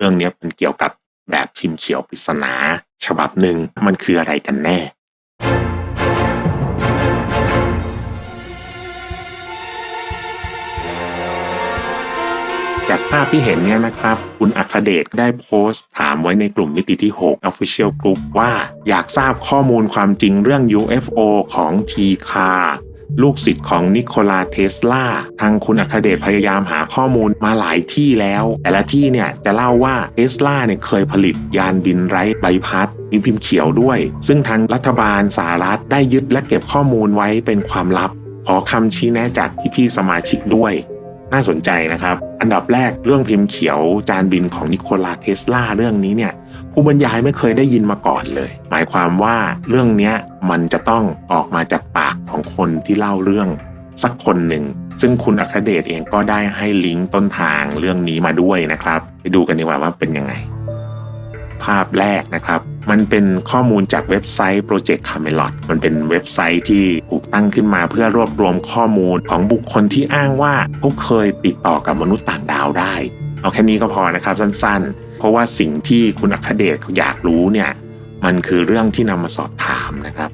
เรื่องนี้เป็นเกี่ยวกับแบบพิมพ์เขียวปริศนาฉบับหนึ่งมันคืออะไรกันแน่ จากภาพที่เห็นเนี่ยนะครับ คุณอัคเดชได้โพสต์ถามไว้ในกลุ่มมิติที่ 6 Official Group ว่าอยากทราบข้อมูลความจริงเรื่อง UFO ของทีคา ลูกศิษย์ของนิโคลาเทสลาทางคุณอัคเดชพยายามหาข้อมูลมาหลายที่แล้ว แต่ละที่เนี่ยจะเล่าว่าเทสลาเนี่ยเคยผลิตยานบินไร้ใบพัดมีพิมพ์เขียวด้วย ซึ่งทางรัฐบาลสหรัฐได้ยึดและเก็บข้อมูลไว้เป็นความลับ ขอคำชี้แนะจากพี่ๆสมาชิกด้วย น่าสนใจนะครับ อันดับแรกเรื่องพิมพ์เขียวจานบินของนิโคลาเทสลาเรื่องนี้เนี่ยผู้บรรยายไม่เคยได้ยินมาก่อนเลย หมายความว่าเรื่องนี้มันจะต้องออกมาจากปากของคนที่เล่าเรื่องสักคนหนึ่ง ซึ่งคุณอัครเดชเองก็ได้ให้ลิงก์ต้นทางเรื่องนี้มาด้วยนะครับ ไปดูกันดีกว่าว่าเป็นยังไง ภาพแรกนะครับ มันเป็นข้อมูลจากเว็บไซต์ Project Camelot มันเป็นเว็บไซต์ที่ถูกตั้งขึ้นมาเพื่อรวบรวมข้อมูลของบุคคลที่อ้างว่าเขาเคยติดต่อกับมนุษย์ต่างดาวได้ เอาแค่นี้ก็พอนะครับสั้นๆ เพราะว่าสิ่งที่คุณอัครเดชอยากรู้เนี่ยมันคือเรื่องที่นำมาสอบถามนะครับ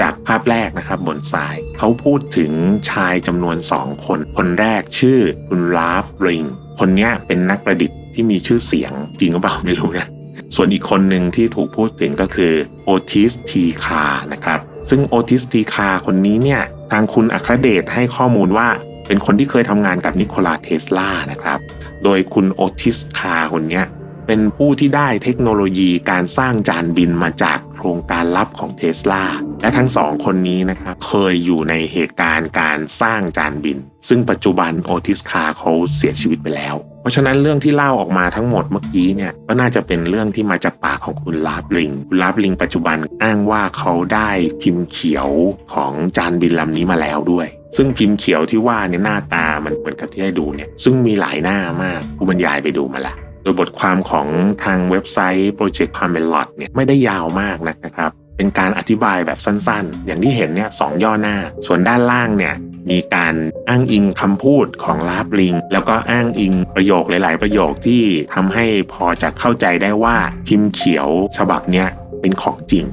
จากภาพแรกนะครับบนซ้ายเขาพูดถึงชายจำนวนสองคน คนแรกชื่อคุณลาฟริงคนนี้เป็นนักประดิษฐ์ที่มีชื่อเสียงจริงหรือเปล่าไม่รู้นะ ส่วนอีกคนหนึ่งที่ถูกพูดถึงก็คือโอทิสทีคานะครับ ซึ่งโอทิสทีคาคนนี้เนี่ย ทางคุณอัครเดชให้ข้อมูลว่าเป็นคนที่เคยทำงานกับนิโคลาเทสลานะครับ โดยคุณโอทิสคาคนนี้เป็นผู้ที่ได้เทคโนโลยีการสร้างจานบินมาจากโครงการลับของเทสลาและทั้งสองคนนี้นะครับเคยอยู่ในเหตุการณ์การสร้างจานบิน ซึ่งปัจจุบันโอทิสคาเขาเสียชีวิตไปแล้ว เพราะฉะนั้นเรื่องที่เล่าออกมาทั้งหมดเมื่อกี้เนี่ยก็น่าจะเป็นเรื่องที่มาจากปากของคุณลาบลิงคุณลาบลิงปัจจุบันอ้างว่าเขาได้พิมพ์เขียวของจานบินลำนี้มาแล้วด้วยซึ่งพิมพ์เขียวที่ว่าเนี่ยหน้าตามันเหมือนกับที่ให้ดูเนี่ยซึ่งมีหลายหน้ามากผู้บรรยายไปดูมาละโดยบทความของทางเว็บไซต์ Project Camelot เนี่ยไม่ได้ยาวมากนักนะครับ เป็นการอธิบายแบบสั้นๆ อย่างที่เห็นเนี่ยสองย่อหน้า ส่วนด้านล่างเนี่ย มีการอ้างอิงคำพูดของลาบลิง แล้วก็อ้างอิงประโยคหลาย ๆ ประโยคที่ทำให้พอจะเข้าใจได้ว่าพิมพ์เขียวฉบับเนี้ยเป็นของจริง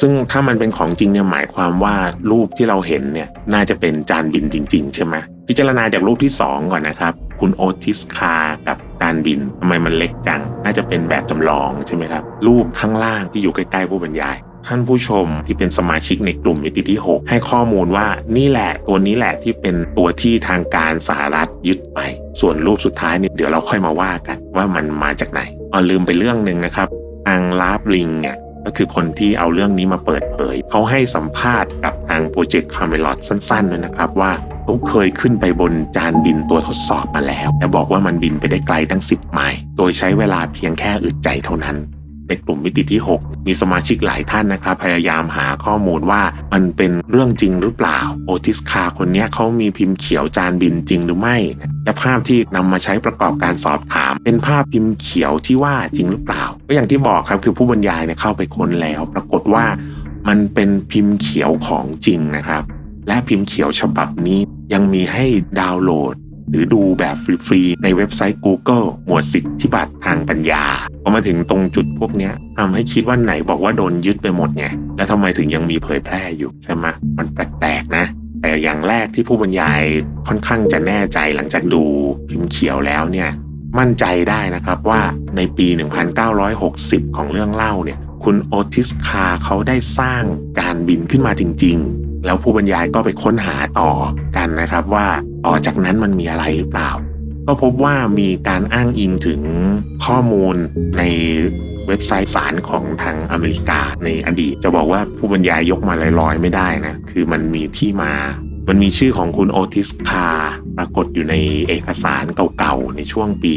ซึ่งถ้ามันเป็นของจริงเนี่ยหมายความว่ารูปที่เราเห็นเนี่ยน่าจะเป็นจานบินจริง ๆ ใช่ไหมพิจารณาจากรูปที่ 2 ก่อนนะครับ คุณโอทิสคากับจานบินทำไมมันเล็กจัง น่าจะเป็นแบบจำลองใช่ไหมครับ รูปข้างล่างที่อยู่ใกล้ ๆ ผู้บรรยาย ท่านผู้ชมที่เป็นสมาชิกในกลุ่มมิติที่ 6 ให้ข้อมูลว่านี่แหละตัวนี้แหละที่เป็นตัวที่ทางการสหรัฐยึดไป ส่วนรูปสุดท้ายเนี่ยเดี๋ยวเราค่อยมาว่ากันว่ามันมาจากไหนอ๋อลืมไปเรื่องหนึ่งนะครับทางลาบลิงเนี่ยก็คือคนที่เอาเรื่องนี้มาเปิดเผย เขาให้สัมภาษณ์กับทางโปรเจกต์คาเมลอดสั้นๆด้วยนะครับว่าเขาเคยขึ้นไปบนจานบินตัวทดสอบมาแล้ว และบอกว่ามันบินไปได้ไกลตั้ง 10 ไมล์โดยใช้เวลาเพียงแค่อึดใจเท่านั้น ในกลุ่มมิติที่ 6 มีสมาชิกหลายท่านนะครับ พยายามหาข้อมูลว่ามันเป็นเรื่องจริงหรือเปล่า โอทิสคาคนนี้เขามีพิมพ์เขียวจานบินจริงหรือไม่ และภาพที่นำมาใช้ประกอบการสอบถาม เป็นภาพพิมพ์เขียวที่ว่าจริงหรือเปล่า ก็อย่างที่บอกครับคือผู้บรรยายเนี่ยเข้าไปค้นแล้ว ปรากฏว่ามันเป็นพิมพ์เขียวของจริงนะครับ และพิมพ์เขียวฉบับนี้ยังมีให้ดาวน์โหลด หรือดูแบบฟรีๆในเว็บไซต์ Google หมวดสิทธิบัตรทางปัญญาพอมาถึงตรงจุดพวกนี้ทำให้คิดว่าไหนบอกว่าโดนยึดไปหมดไงแล้วทำไมถึงยังมีเผยแพร่อยู่ใช่ไหมมันแปลกๆนะแต่อย่างแรกที่ผู้บรรยายค่อนข้างจะแน่ใจหลังจากดูพิมพ์เขียวแล้วเนี่ยมั่นใจได้นะครับว่าในปี 1960 ของเรื่องเล่าเนี่ยคุณโอทิสคาเขาได้สร้างการบินขึ้นมาจริง ๆ แล้วผู้บรรยายก็ไปค้นหาต่อกันนะครับว่า ต่อจากนั้นมันมีอะไรหรือเปล่า ก็พบว่ามีการอ้างอิงถึงข้อมูลในเว็บไซต์ศาลของทางอเมริกาในอดีต จะบอกว่าผู้บรรยายยกมาลอยๆไม่ได้นะ คือมันมีที่มา มันมีชื่อของคุณโอทิสคาปรากฏอยู่ในเอกสารเก่าๆ ในช่วงปี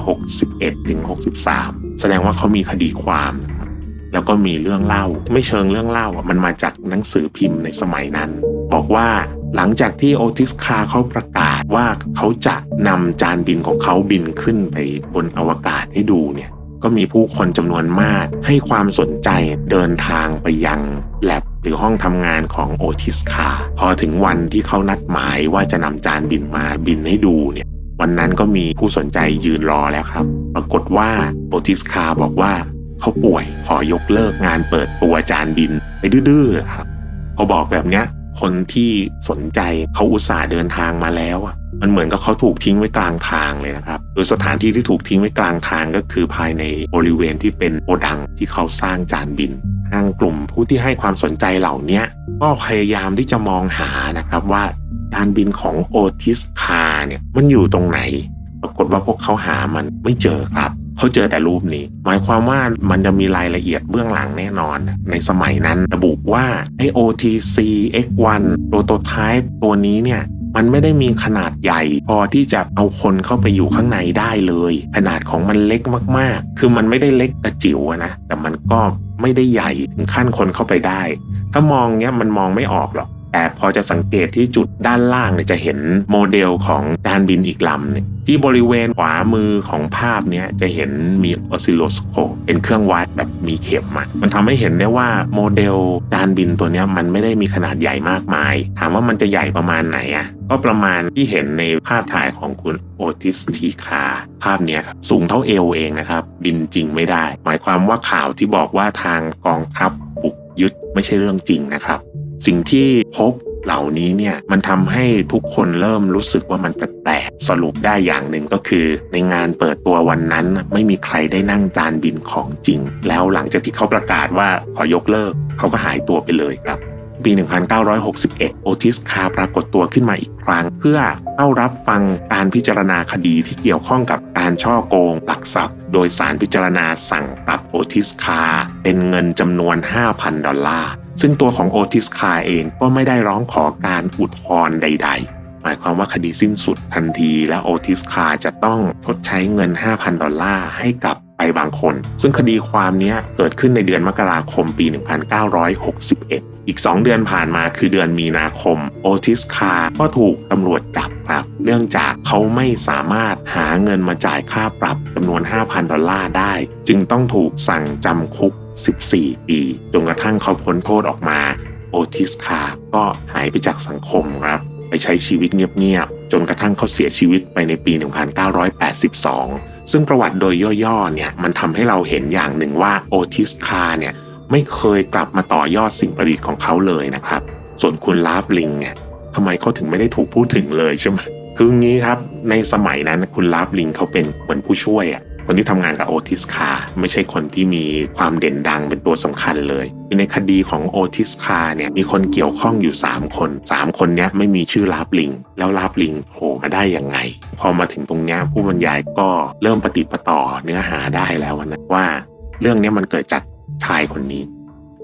1961ถึง63 แสดงว่าเขามีคดีความนะครับแล้วก็มีเรื่องเล่า ไม่เชิงเรื่องเล่าอะมันมาจากหนังสือพิมพ์ในสมัยนั้น บอกว่า หลังจากที่โอทิสคาเขาประกาศว่าเขาจะนำจานบินของเขาบินขึ้นไปบนอวกาศให้ดูเนี่ยก็มีผู้คนจำนวนมากให้ความสนใจเดินทางไปยังแลบหรือห้องทำงานของโอทิสคาพอถึงวันที่เขานัดหมายว่าจะนำจานบินมาบินให้ดูเนี่ยวันนั้นก็มีผู้สนใจยืนรอแล้วครับ ปรากฏว่าโอทิสคาบอกว่าเขาป่วยขอยกเลิกงานเปิดตัวจานบินไปดื้อๆครับพอบอกแบบเนี้ย คนที่สนใจเขาอุตส่าห์เดินทางมาแล้วอะมันเหมือนกับเขาถูกทิ้งไว้กลางทางเลยนะครับโดยสถานที่ที่ถูกทิ้งไว้กลางทางก็คือภายในบริเวณที่เป็นโกดังที่เขาสร้างจานบิน ทางกลุ่มผู้ที่ให้ความสนใจเหล่านี้ก็พยายามที่จะมองหานะครับว่าจานบินของโอทิสคาเนี่ยมันอยู่ตรงไหน ปรากฏว่าพวกเขาหามันไม่เจอครับ เขาเจอแต่รูปนี้ หมายความว่ามันจะมีรายละเอียดเบื้องหลังแน่นอน ในสมัยนั้นระบุว่าไอ OTC X1 prototype ตัวนี้เนี่ยมันไม่ได้มีขนาดใหญ่ พอที่จะเอาคนเข้าไปอยู่ข้างในได้เลย ขนาดของมันเล็กมากๆ คือมันไม่ได้เล็กกระจิ๋วนะ แต่มันก็ไม่ได้ใหญ่ถึงขั้นคนเข้าไปได้ ถ้ามองเนี้ยมันมองไม่ออกหรอก แต่พอจะสังเกตที่จุดด้านล่างเนี่ยจะเห็นโมเดลของจานบินอีกลำเนี่ยที่บริเวณขวามือของภาพเนี้ยจะเห็นมีออสซิโลสโคปเป็นเครื่องวัดแบบมีเข็มอะมันทำให้เห็นได้ว่าโมเดลจานบินตัวเนี้ยมันไม่ได้มีขนาดใหญ่มากมาย ถามว่ามันจะใหญ่ประมาณไหนอะก็ประมาณที่เห็นในภาพถ่ายของคุณโอติสทีคาภาพเนี้ยครับสูงเท่าเอวเองนะครับ บินจริงไม่ได้ หมายความว่าข่าวที่บอกว่าทางกองทัพบุกยึดไม่ใช่เรื่องจริงนะครับ สิ่งที่พบเหล่านี้เนี่ยมันทำให้ทุกคนเริ่มรู้สึกว่ามันแปลกๆสรุปได้อย่างหนึ่งก็คือ ในงานเปิดตัววันนั้น ไม่มีใครได้นั่งจานบินของจริง แล้วหลังจากที่เขาประกาศว่าขอยกเลิก เขาก็หายตัวไปเลยครับ ปี 1961 โอทิสคาปรากฏตัวขึ้นมาอีกครั้ง เพื่อเข้ารับฟังการพิจารณาคดีที่เกี่ยวข้องกับการช่อโกงหลักทรัพย์ โดยสารพิจารณาสั่งปรับโอทิสคาเป็นเงินจำนวน 5,000 ดอลลาร์ ซึ่งตัวของโอทิสคาเองก็ไม่ได้ร้องขอการอุทธรณ์ใด ๆ หมายความว่าคดีสิ้นสุดทันที และโอทิสคาจะต้องชดใช้เงิน 5,000 ดอลลาร์ให้กับไปบางคน ซึ่งคดีความนี้เกิดขึ้นในเดือนมกราคมปี 1961 อีก 2 เดือนผ่านมาคือเดือนมีนาคม โอทิสคาก็ถูกตำรวจจับครับ เนื่องจากเขาไม่สามารถหาเงินมาจ่ายค่าปรับจำนวน 5,000 ดอลลาร์ได้ จึงต้องถูกสั่งจำคุก 14 ปี จนกระทั่งเขาพ้นโทษออกมาโอทิสคาก็หายไปจากสังคมครับ ไปใช้ชีวิตเงียบๆ จนกระทั่งเขาเสียชีวิตไปในปี 1982 ซึ่งประวัติโดยย่อๆ เนี่ยมันทำให้เราเห็นอย่างหนึ่งว่าโอทิสคาเนี่ยไม่เคยกลับมาต่อยอดสิ่งประดิษฐ์ของเขาเลยนะครับ ส่วนคุณลาฟลิงเนี่ยทำไมเขาถึงไม่ได้ถูกพูดถึงเลยใช่ไหมคืออย่างนี้ครับในสมัยนั้นคุณลาฟลิงเขาเป็นเหมือนผู้ช่วยอะ คนที่ทำงานกับโอทิสคาไม่ใช่คนที่มีความเด่นดังเป็นตัวสำคัญเลย ในคดีของโอทิสคาเนี่ยมีคนเกี่ยวข้องอยู่ 3 คน 3 คนนี้ไม่มีชื่อลาบลิง แล้วลาบลิงโผล่มาได้ยังไง พอมาถึงตรงนี้ผู้บรรยายก็เริ่มปฏิปต่อเนื้อหาได้แล้วนะว่า เรื่องนี้มันเกิดจากชายคนนี้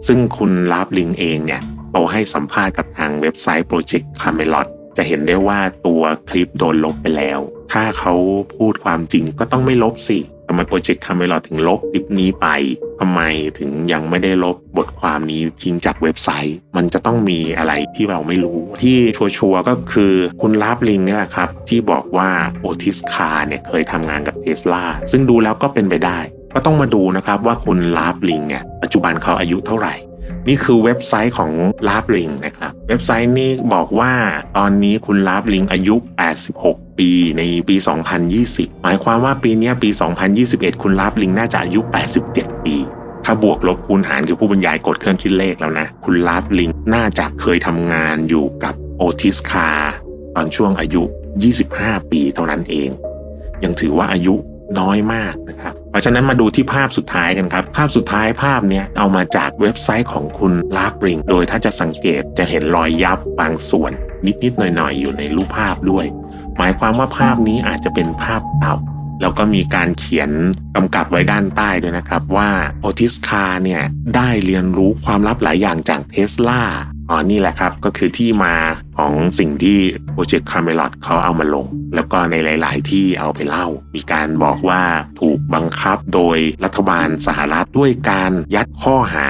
ซึ่งคุณลาบลิงเองเนี่ยเขาให้สัมภาษณ์กับทางเว็บไซต์ Project Camelot จะเห็นได้ว่าตัวคลิปโดนลบไปแล้ว ถ้าเขาพูดความจริงก็ต้องไม่ลบสิทำไมโปรเจกต์คาเมลอถึงลบคลิปนี้ไปทำไมถึงยังไม่ได้ลบบทความนี้ทิ้งจากเว็บไซต์ มันจะต้องมีอะไรที่เราไม่รู้ ที่ชัวร์ก็คือคุณลาบลิงนี่แหละครับ ที่บอกว่าโอทิสคาเนี่ยเคยทำงานกับเทสลาซึ่งดูแล้วก็เป็นไปได้ ก็ต้องมาดูนะครับว่าคุณลาบลิงเนี่ยปัจจุบันเขาอายุเท่าไหร่ นี่คือเว็บไซต์ของลาบลิงนะครับ เว็บไซต์นี้บอกว่าตอนนี้คุณลาบลิงอายุ 86 ปีในปี 2020 หมายความว่าปีนี้ปี 2021 คุณลาบลิงน่าจะอายุ 87 ปีถ้าบวกลบคูณหารคือผู้บรรยายกดเครื่องคิดเลขแล้วนะ คุณลาบลิงน่าจะเคยทำงานอยู่กับโอทิสคาตอนช่วงอายุ 25 ปีเท่านั้นเอง ยังถือว่าอายุ น้อยมากนะครับเพราะฉะนั้นมาดูที่ภาพสุดท้ายกันครับ ภาพสุดท้ายภาพนี้เอามาจากเว็บไซต์ของคุณลาบริง โดยถ้าจะสังเกตจะเห็นรอยยับบางส่วน นิดๆหน่อยๆ อยู่ในรูปภาพด้วย หมายความว่าภาพนี้อาจจะเป็นภาพเก่าแล้วก็มีการเขียนกำกับไว้ด้านใต้ด้วยนะครับว่าโอทิสคาเนี่ยได้เรียนรู้ความลับหลายอย่างจากเทสลาอ๋อนี่แหละครับก็คือที่มาของสิ่งที่โปรเจกต์คาเมลอดเขาเอามาลง แล้วก็ในหลาย ๆ ที่เอาไปเล่า มีการบอกว่าถูกบังคับโดยรัฐบาลสหรัฐด้วยการยัดข้อหา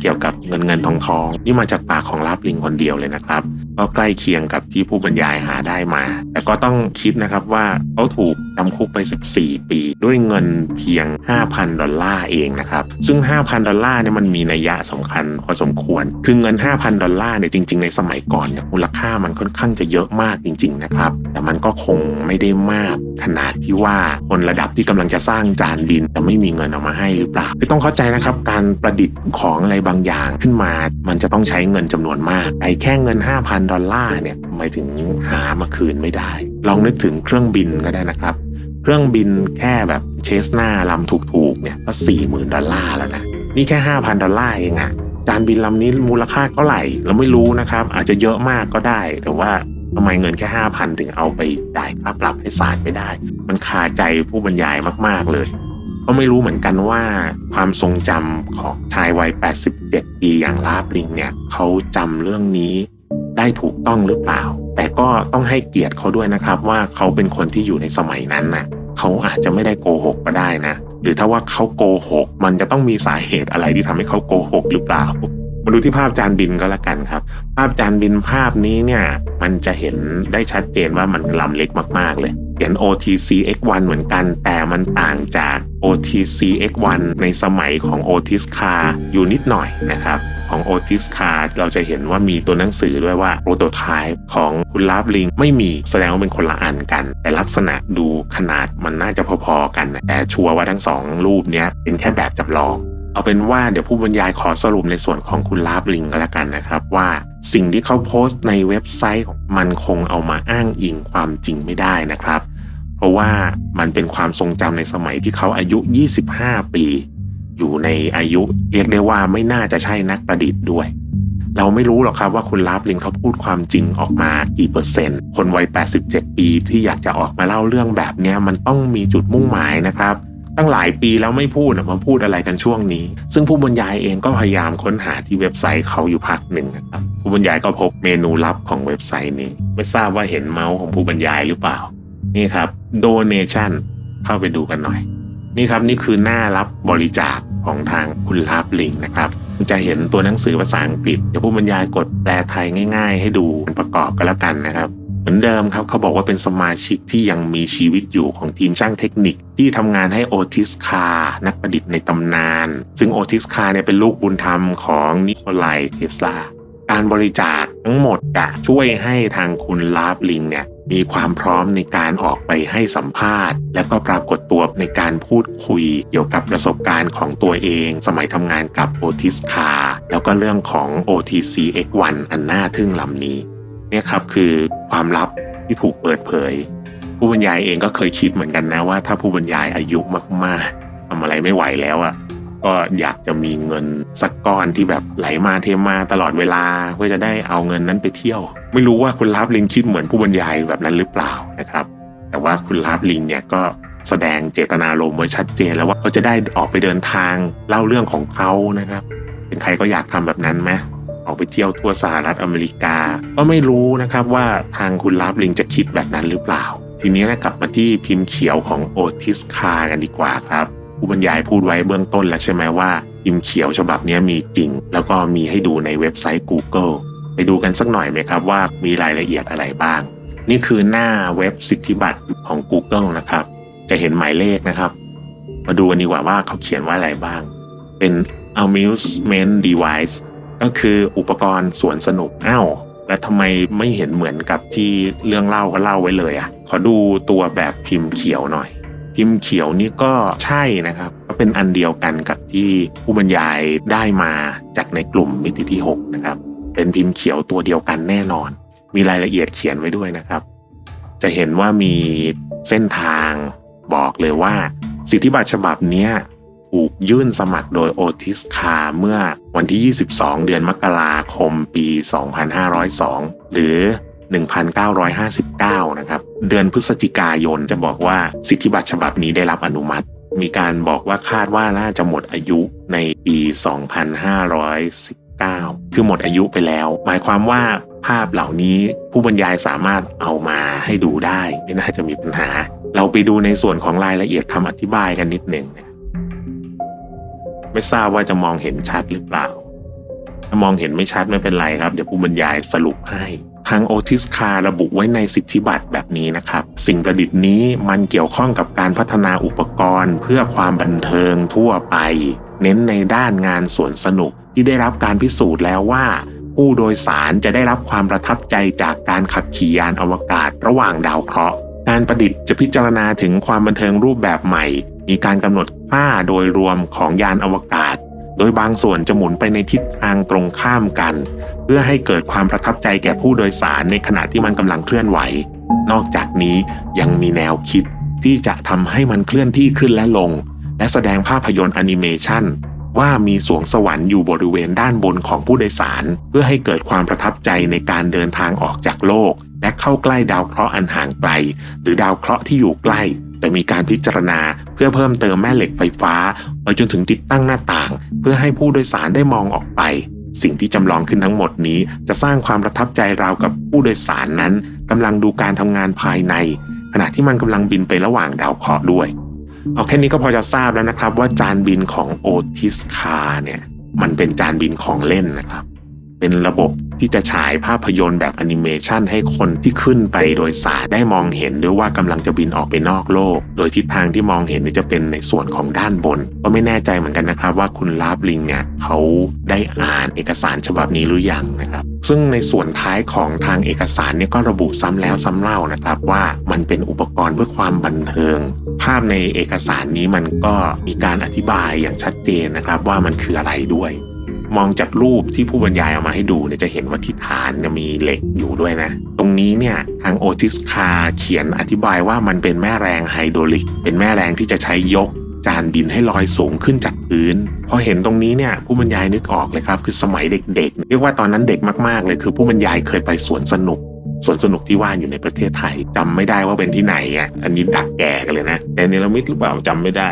เกี่ยวกับเงินเงินทองทองนี่มาจากปากของลาบลิงคนเดียวเลยนะครับ ก็ใกล้เคียงกับที่ผู้บรรยายหาได้มา แต่ก็ต้องคิดนะครับว่าเขาถูกจำคุกไป 14 ปี ด้วยเงินเพียง 5,000 ดอลลาร์เองนะครับ ซึ่ง 5,000 ดอลลาร์เนี่ยมันมีนัยยะสำคัญพอสมควร คือเงิน 5,000 ดอลลาร์เนี่ยจริง ๆ ในสมัยก่อนเนี่ยมูลค่าค่ามันค่อนข้างจะเยอะมากจริง ๆ นะครับ แต่มันก็คงไม่ได้มากขนาดที่ว่าคนระดับที่กำลังจะสร้างจานบินจะไม่มีเงินเอามาให้หรือเปล่าคือต้องเข้าใจนะครับ การประดิษฐ์ของอะไรบางอย่างขึ้นมา มันจะต้องใช้เงินจำนวนมากไอ้แค่เงิน 5,000 ดอลลาร์เนี่ยทำไมถึงหามาคืนไม่ได้ ลองนึกถึงเครื่องบินก็ได้นะครับ เครื่องบินแค่แบบเชสนาลำถูกๆเนี่ยก็สี่หมื่นดอลลาร์แล้วนะนี่แค่ 5,000 ดอลลาร์เองอะ จานบินลำนี้มูลค่าเท่าไหร่ เราไม่รู้นะครับ อาจจะเยอะมากก็ได้ แต่ว่าทำไมเงินแค่5,000ถึงเอาไปจ่ายค่าปรับให้ศาลไม่ได้ มันคาใจผู้บรรยายมากๆเลย ก็ไม่รู้เหมือนกันว่าความทรงจำของชายวัย 87 ปีอย่างลาบลิงเนี่ยเขาจำเรื่องนี้ได้ถูกต้องหรือเปล่า แต่ก็ต้องให้เกียรติเขาด้วยนะครับว่าเขาเป็นคนที่อยู่ในสมัยนั้นน่ะเขาอาจจะไม่ได้โกหกก็ได้นะ หรือถ้าว่าเขาโกหก มันจะต้องมีสาเหตุอะไรที่ทำให้เขาโกหกหรือเปล่ามาดูที่ภาพจานบินก็แล้วกันครับ ภาพจานบินภาพนี้เนี่ย มันจะเห็นได้ชัดเจนว่ามันลำเล็กมาก ๆเลย เขียน OTC X1 เหมือนกัน แต่มันต่างจาก OTC X1 ในสมัยของ Otis Car อยู่นิดหน่อยนะครับของ Otis Car เราจะเห็นว่ามีตัวหนังสือด้วยว่าโปรโตไทป์ของคุณลาบลิงไม่มีแสดงว่าเป็นคนละอันกัน แต่ลักษณะดูขนาดมันน่าจะพอๆกัน แต่ชัวร์ว่าทั้งสองรูปนี้เป็นแค่แบบจำลอง เอาเป็นว่าเดี๋ยวผู้บรรยายขอสรุปในส่วนของคุณลาบลิงก็แล้วกันนะครับว่าสิ่งที่เขาโพสต์ในเว็บไซต์ของมันคงเอามาอ้างอิงความจริงไม่ได้นะครับ เพราะว่ามันเป็นความทรงจำในสมัยที่เขาอายุ 25 ปี อยู่ในอายุเรียกได้ว่าไม่น่าจะใช่นักประดิษฐ์ด้วย เราไม่รู้หรอกครับว่าคุณลาบลิงเขาพูดความจริงออกมากี่เปอร์เซ็นต์ คนวัย 87 ปีที่อยากจะออกมาเล่าเรื่องแบบนี้มันต้องมีจุดมุ่งหมายนะครับตั้งหลายปีแล้วไม่พูดมาพูดอะไรกันช่วงนี้ ซึ่งผู้บรรยายเองก็พยายามค้นหาที่เว็บไซต์เขาอยู่พักหนึ่งนะครับผู้บรรยายก็พบเมนูลับของเว็บไซต์นี้ ไม่ทราบว่าเห็นเมาส์ของผู้บรรยายหรือเปล่า นี่ครับ donation เข้าไปดูกันหน่อย นี่ครับนี่คือหน้ารับบริจาคของทางคุณลาบลิงนะครับจะเห็นตัวหนังสือภาษาอังกฤษเดี๋ยวผู้บรรยายกดแปลไทยง่าย ๆ ให้ดูเป็นประกอบกันแล้วกันนะครับ เหมือนเดิมครับเขาบอกว่าเป็นสมาชิกที่ยังมีชีวิตอยู่ของทีมช่างเทคนิค ที่ทำงานให้โอทิสคานักประดิษฐ์ในตำนาน ซึ่งโอทิสคาเนี่ยเป็นลูกบุญธรรมของนิโคลายเทสลาการบริจาคทั้งหมดจะช่วยให้ทางคุณลาบลิงเนี่ย มีความพร้อมในการออกไปให้สัมภาษณ์ และก็ปรากฏตัวในการพูดคุย เกี่ยวกับประสบการณ์ของตัวเอง สมัยทำงานกับ Otis Car แล้วก็เรื่องของ OTC X1 อันน่าทึ่งลำนี้เนี่ยครับคือความลับที่ถูกเปิดเผย ผู้บรรยายเองก็เคยคิดเหมือนกันนะว่าถ้าผู้บรรยายอายุมากๆทำอะไรไม่ไหวแล้วอะ ก็อยากจะมีเงินสักก้อนที่แบบไหลมาเทมาตลอดเวลาเพื่อจะได้เอาเงินนั้นไปเที่ยว ไม่รู้ว่าคุณลาบลิงคิดเหมือนผู้บรรยายแบบนั้นหรือเปล่านะครับ แต่ว่าคุณลาบลิงเนี่ยก็แสดงเจตนารมณ์ไว้ชัดเจนแล้วว่าเขาจะได้ออกไปเดินทางเล่าเรื่องของเขานะครับ เป็นใครก็อยากทำแบบนั้นไหมออกไปเที่ยวทั่วสหรัฐอเมริกา ก็ไม่รู้นะครับว่าทางคุณลาบลิงจะคิดแบบนั้นหรือเปล่า ทีนี้นะกลับมาที่พิมพ์เขียวของโอทิสคากันดีกว่าครับ ผู้บรรยายพูดไว้เบื้องต้นแล้วใช่ไหมว่าพิมพ์เขียวฉบับนี้มีจริง แล้วก็มีให้ดูในเว็บไซต์ Google ไปดูกันสักหน่อยไหมครับว่ามีรายละเอียดอะไรบ้าง นี่คือหน้าเว็บสิทธิบัตรของ Google นะครับ จะเห็นหมายเลขนะครับ มาดูกันดีกว่าว่าเขาเขียนว่าอะไรบ้าง เป็น amusement device ก็คืออุปกรณ์สวนสนุกอ้าวแล้วทำไมไม่เห็นเหมือนกับที่เรื่องเล่าก็เล่าไว้เลยอะ่ะ ขอดูตัวแบบพิมพ์เขียวหน่อย พิมพ์เขียวนี่ก็ใช่นะครับก็เป็นอันเดียวกันกับที่ผู้บรรยายได้มาจากในกลุ่มมิติที่ 6 นะครับ เป็นพิมพ์เขียวตัวเดียวกันแน่นอน มีรายละเอียดเขียนไว้ด้วยนะครับ จะเห็นว่ามีเส้นทางบอกเลยว่า สิทธิบัตรฉบับนี้ถูกยื่นสมัครโดยโอทิสคาเมื่อวันที่ 22 เดือนมกราคมปี 2502 หรือ 1959 นะครับ เดือนพฤศจิกายนจะบอกว่าสิทธิบัตรฉบับนี้ได้รับอนุมัติ มีการบอกว่าคาดว่าน่าจะหมดอายุในปี 2519 คือหมดอายุไปแล้ว หมายความว่าภาพเหล่านี้ผู้บรรยายสามารถเอามาให้ดูได้ ไม่น่าจะมีปัญหา เราไปดูในส่วนของรายละเอียดคำอธิบายกันนิดหนึ่งนะไม่ทราบว่าจะมองเห็นชัดหรือเปล่า ถ้ามองเห็นไม่ชัดไม่เป็นไรครับ เดี๋ยวผู้บรรยายสรุปให้ ทางโอทิสคาระบุไว้ในสิทธิบัตรแบบนี้นะครับ สิ่งประดิษฐ์นี้มันเกี่ยวข้องกับการพัฒนาอุปกรณ์ เพื่อความบันเทิงทั่วไป เน้นในด้านงานสวนสนุกที่ได้รับการพิสูจน์แล้วว่า ผู้โดยสารจะได้รับความประทับใจจากการขับขี่ยานอวกาศระหว่างดาวเคราะห์การประดิษฐ์จะพิจารณาถึงความบันเทิงรูปแบบใหม่ มีการกำหนดค่าโดยรวมของยานอวกาศ โดยบางส่วนจะหมุนไปในทิศทางตรงข้ามกัน เพื่อให้เกิดความประทับใจแก่ผู้โดยสารในขณะที่มันกำลังเคลื่อนไหว นอกจากนี้ยังมีแนวคิดที่จะทำให้มันเคลื่อนที่ขึ้นและลง และแสดงภาพยนตร์แอนิเมชันว่ามีสวงสวรรค์อยู่บริเวณด้านบนของผู้โดยสาร เพื่อให้เกิดความประทับใจในการเดินทางออกจากโลก และเข้าใกล้ดาวเคราะห์อันห่างไกล หรือดาวเคราะห์ที่อยู่ใกล้ แต่มีการพิจารณาเพื่อเพิ่มเติมแม่เหล็กไฟฟ้าไปจนถึงติดตั้งหน้าต่าง เพื่อให้ผู้โดยสารได้มองออกไป สิ่งที่จำลองขึ้นทั้งหมดนี้ จะสร้างความประทับใจราวกับผู้โดยสารนั้นกำลังดูการทำงานภายใน ขณะที่มันกำลังบินไประหว่างดาวเคราะห์ด้วย เอาแค่นี้ก็พอจะทราบแล้วนะครับว่าจานบินของโอทิสคาเนี่ยมันเป็นจานบินของเล่นนะครับ เป็นระบบที่จะฉายภาพยนตร์แบบแอนิเมชันให้คนที่ขึ้นไปโดยสารได้มองเห็นด้วยว่ากำลังจะบินออกไปนอกโลก โดยทิศทางที่มองเห็นนี่จะเป็นในส่วนของด้านบน ก็ไม่แน่ใจเหมือนกันนะครับว่าคุณลาบลิงเนี่ยเขาได้อ่านเอกสารฉบับนี้หรือยังนะครับ ซึ่งในส่วนท้ายของทางเอกสารเนี่ยก็ระบุซ้ำแล้วซ้ำเล่านะครับว่ามันเป็นอุปกรณ์เพื่อความบันเทิง ภาพในเอกสารนี้มันก็มีการอธิบายอย่างชัดเจนนะครับว่ามันคืออะไรด้วย มองจากรูปที่ผู้บรรยายเอามาให้ดูเนี่ยจะเห็นว่าที่ฐานเนี่ยมีเหล็กอยู่ด้วยนะ ตรงนี้เนี่ยทางโอทิสคาเขียนอธิบายว่ามันเป็นแม่แรงไฮโดรลิก เป็นแม่แรงที่จะใช้ยกจานบินให้ลอยสูงขึ้นจากพื้น พอเห็นตรงนี้เนี่ยผู้บรรยายนึกออกเลยครับ คือสมัยเด็กๆ เรียกว่าตอนนั้นเด็กมากๆเลยคือผู้บรรยายเคยไปสวนสนุกสวนสนุกที่ว่าอยู่ในประเทศไทยจำไม่ได้ว่าเป็นที่ไหนอะอันนี้ดักแก่กันเลยนะแต่เนรมิตหรือเปล่าจำไม่ได้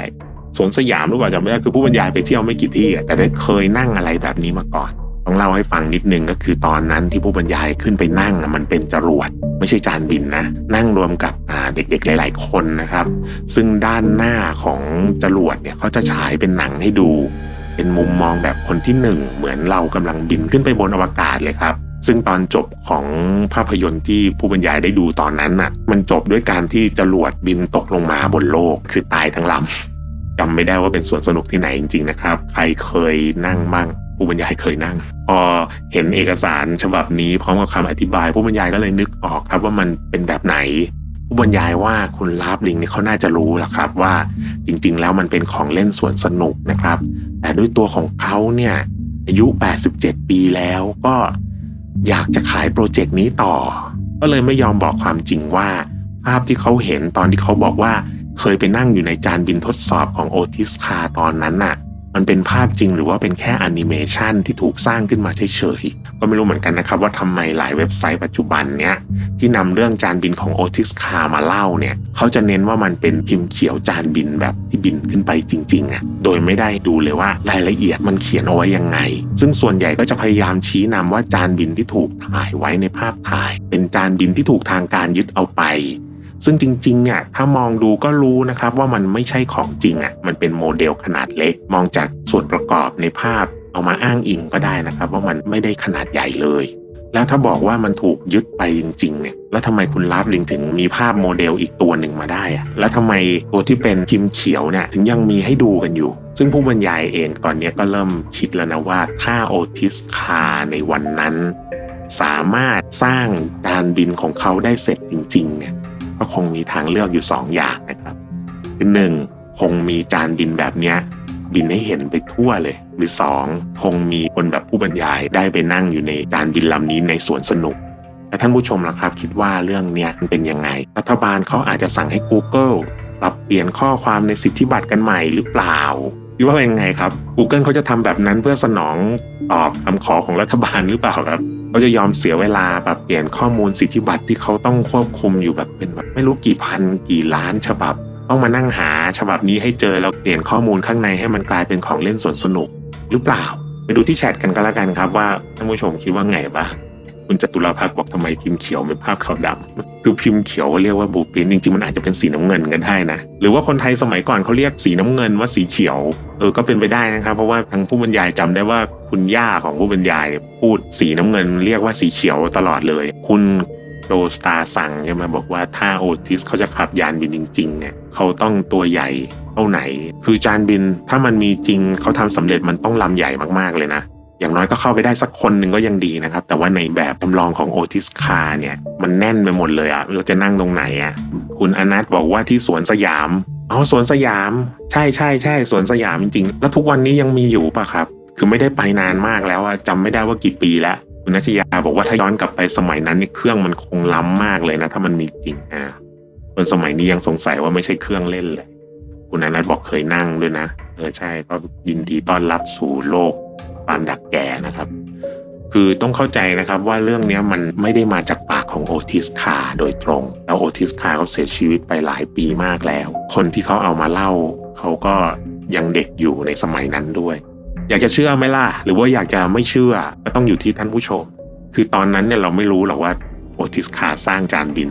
สวนสยามรือเปล่าจำไม่ได้คือผู้บรรยายไปเที่ยวไม่กี่ที่อะแต่ได้เคยนั่งอะไรแบบนี้มาก่อน ต้องเล่าให้ฟังนิดนึงก็คือตอนนั้นที่ผู้บรรยายขึ้นไปนั่งอะมันเป็นจรวด ไม่ใช่จานบินนะ นั่งรวมกับเด็กๆหลาย ๆ คนนะครับ ซึ่งด้านหน้าของจรวดเนี่ยเขาจะฉายเป็นหนังให้ดู เป็นมุมมองแบบคนที่หนึ่งเหมือนเรากำลังบินขึ้นไปบนอวกาศเลยครับซึ่งตอนจบของภาพยนตร์ที่ผู้บรรยายได้ดูตอนนั้นน่ะ มันจบด้วยการที่จรวดบินตกลงมาบนโลกคือตายทั้งลำ จำไม่ได้ว่าเป็นสวนสนุกที่ไหนจริงๆนะครับ ใครเคยนั่งบ้างผู้บรรยายเคยนั่ง พอเห็นเอกสารฉบับนี้พร้อมกับคำอธิบาย ผู้บรรยายก็เลยนึกออกครับว่ามันเป็นแบบไหน ผู้บรรยายว่าคุณลาบลิงเนี่ยเขาน่าจะรู้แหละครับว่าจริงๆ แล้วมันเป็นของเล่นสวนสนุกนะครับ แต่ด้วยตัวของเขาเนี่ยอายุ 87 ปีแล้วก็อยากจะขายโปรเจกต์นี้ต่อ ก็เลยไม่ยอมบอกความจริงว่า ภาพที่เขาเห็นตอนที่เขาบอกว่า เคยไปนั่งอยู่ในจานบินทดสอบของโอทิสคาตอนนั้นน่ะ มันเป็นภาพจริงหรือว่าเป็นแค่แอนิเมชันที่ถูกสร้างขึ้นมาเฉยๆ ก็ไม่รู้เหมือนกันนะครับว่าทำไมหลายเว็บไซต์ปัจจุบันเนี้ยที่นำเรื่องจานบินของโอทิสคามาเล่าเนี่ย เขาจะเน้นว่ามันเป็นพิมพ์เขียวจานบินแบบที่บินขึ้นไปจริงๆอะ โดยไม่ได้ดูเลยว่ารายละเอียดมันเขียนเอาไว้ยังไง ซึ่งส่วนใหญ่ก็จะพยายามชี้นำว่าจานบินที่ถูกถ่ายไว้ในภาพถ่าย เป็นจานบินที่ถูกทางการยึดเอาไป ซึ่งจริงๆเนี่ยถ้ามองดูก็รู้นะครับว่ามันไม่ใช่ของจริงอะมันเป็นโมเดลขนาดเล็ก มองจากส่วนประกอบในภาพเอามาอ้างอิงก็ได้นะครับ ว่ามันไม่ได้ขนาดใหญ่เลย แล้วถ้าบอกว่ามันถูกยึดไปจริงๆเนี่ยแล้วทำไมคุณลาบลิงถึงมีภาพโมเดลอีกตัวหนึ่งมาได้อะแล้วทำไมตัวที่เป็นพิมพ์เขียวเนี่ยถึงยังมีให้ดูกันอยู่ ซึ่งผู้บรรยายเองตอนนี้ก็เริ่มคิดแล้วนะว่าถ้าโอทิสคาในวันนั้น สามารถสร้างการบินของเขาได้เสร็จจริงๆเนี่ย ก็คงมีทางเลือกอยู่สองอย่างนะครับคือหนึ่งคงมีจานบินแบบเนี้ยบินให้เห็นไปทั่วเลย หรือสองคงมีคนแบบผู้บรรยายได้ไปนั่งอยู่ในจานบินลำนี้ในสวนสนุกและท่านผู้ชมล่ะครับ คิดว่าเรื่องเนี้ยมันเป็นยังไง รัฐบาลเขาอาจจะสั่งให้ Google ปรับเปลี่ยนข้อความในสิทธิบัตรกันใหม่หรือเปล่าคิดว่าเป็นยังไงครับ Google เขาจะทำแบบนั้นเพื่อสนองตอบคำขอของรัฐบาลหรือเปล่าครับ เขาจะยอมเสียเวลาแบบเปลี่ยนข้อมูลสิทธิบัตรที่เขาต้องควบคุมอยู่แบบเป็นแบบไม่รู้กี่พันกี่ล้านฉบับ ต้องมานั่งหาฉบับนี้ให้เจอแล้วเปลี่ยนข้อมูลข้างในให้มันกลายเป็นของเล่นสวนสนุกหรือเปล่า ไปดูที่แชทกันก็แล้วกันครับว่าท่านผู้ชมคิดว่าไงบ้าง คุณจตุรพักบอกทำไมพิมพ์เขียวเป็นภาพขาวดำคือพิมพ์เขียวเรียกว่าบูปินจริงๆมันอาจจะเป็นสีน้ำเงินกันได้นะ หรือว่าคนไทยสมัยก่อนเขาเรียกสีน้ำเงินว่าสีเขียว เออก็เป็นไปได้นะครับ เพราะว่าทางผู้บรรยายจำได้ว่าคุณย่าของผู้บรรยายพูดสีน้ำเงิน เรียกว่าสีเขียวตลอดเลย คุณโดสตาสั่งใช่ไหมบอกว่าถ้าโอทิสเขาจะขับยานบินจริงๆเนี่ยเขาต้องตัวใหญ่เท่าไหน คือจานบินถ้ามันมีจริงเขาทำสำเร็จมันต้องลำใหญ่มากๆเลยนะ อย่างน้อยก็เข้าไปได้สักคนหนึ่งก็ยังดีนะครับ แต่ว่าในแบบจำลองของโอทิสคาเนี่ย มันแน่นไปหมดเลยอะเราจะนั่งตรงไหนอะคุณอนัทบอกว่าที่สวนสยามอ๋อสวนสยาม ใช่ใช่ใช่สวนสยามจริงๆ แล้วทุกวันนี้ยังมีอยู่ปะครับ คือไม่ได้ไปนานมากแล้วอะจำไม่ได้ว่ากี่ปีแล้วคุณนัชยาบอกว่าถ้าย้อนกลับไปสมัยนั้นนี่เครื่องมันคงล้ำมากเลยนะ ถ้ามันมีจริงอะคนสมัยนี้ยังสงสัยว่าไม่ใช่เครื่องเล่นเลย คุณอนัทบอกเคยนั่งด้วยนะเออใช่ก็ยินดีต้อนรับสู่โลก ความดักแก่นะครับ คือต้องเข้าใจนะครับว่าเรื่องนี้มันไม่ได้มาจากปากของโอทิสคาโดยตรง แล้วโอทิสคาเขาเสียชีวิตไปหลายปีมากแล้ว คนที่เขาเอามาเล่า เขาก็ยังเด็กอยู่ในสมัยนั้นด้วย อยากจะเชื่อไหมล่ะ หรือว่าอยากจะไม่เชื่อก็ต้องอยู่ที่ท่านผู้ชม คือตอนนั้นเนี่ยเราไม่รู้หรอกว่าโอทิสคาสร้างจานบิน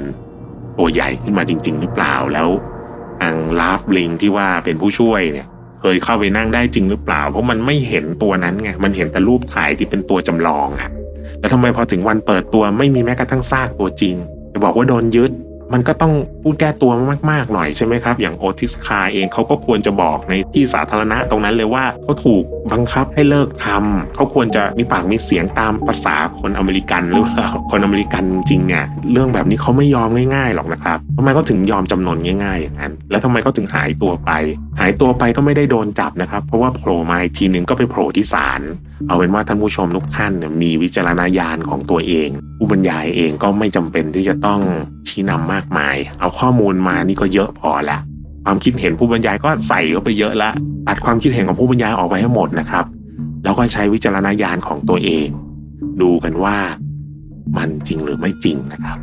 ตัวใหญ่ขึ้นมาจริง ๆ หรือเปล่าแล้วอังลาฟลิงที่ว่าเป็นผู้ช่วยเนี่ย เคยเข้าไปนั่งได้จริงหรือเปล่า เพราะมันไม่เห็นตัวนั้นไงมันเห็นแต่รูปถ่ายที่เป็นตัวจำลองอะแล้วทำไมพอถึงวันเปิดตัวไม่มีแม้กระทั่งซากตัวจริงจะบอกว่าโดนยึด มันก็ต้องพูดแก้ตัวมากๆหน่อยใช่ไหมครับ อย่างโอทิสคาเองเขาก็ควรจะบอกในที่สาธารณะตรงนั้นเลยว่าเขาถูกบังคับให้เลิกทำเขาควรจะมีปากมีเสียงตามภาษาคนอเมริกันหรือเปล่าคนอเมริกันจริงเนี่ยเรื่องแบบนี้เขาไม่ยอมง่ายๆหรอกนะครับทำไมเขาถึงยอมจำนนง่ายๆอย่างนั้น แล้วทำไมเขาถึงหายตัวไป หายตัวไปก็ไม่ได้โดนจับนะครับ เพราะว่าโผล่มาอีกทีหนึ่งก็ไปโผล่ที่ศาลเอาเป็นว่าท่านผู้ชมทุกท่านมีวิจารณญาณของตัวเอง ผู้บรรยายเองก็ไม่จำเป็นที่จะต้องชี้นำมากมาย เอาข้อมูลมานี่ก็เยอะพอละความคิดเห็นผู้บรรยายก็ใส่เข้าไปเยอะละตัดความคิดเห็นของผู้บรรยายออกไปให้หมดนะครับ แล้วก็ใช้วิจารณญาณของตัวเอง ดูกันว่ามันจริงหรือไม่จริงนะครับ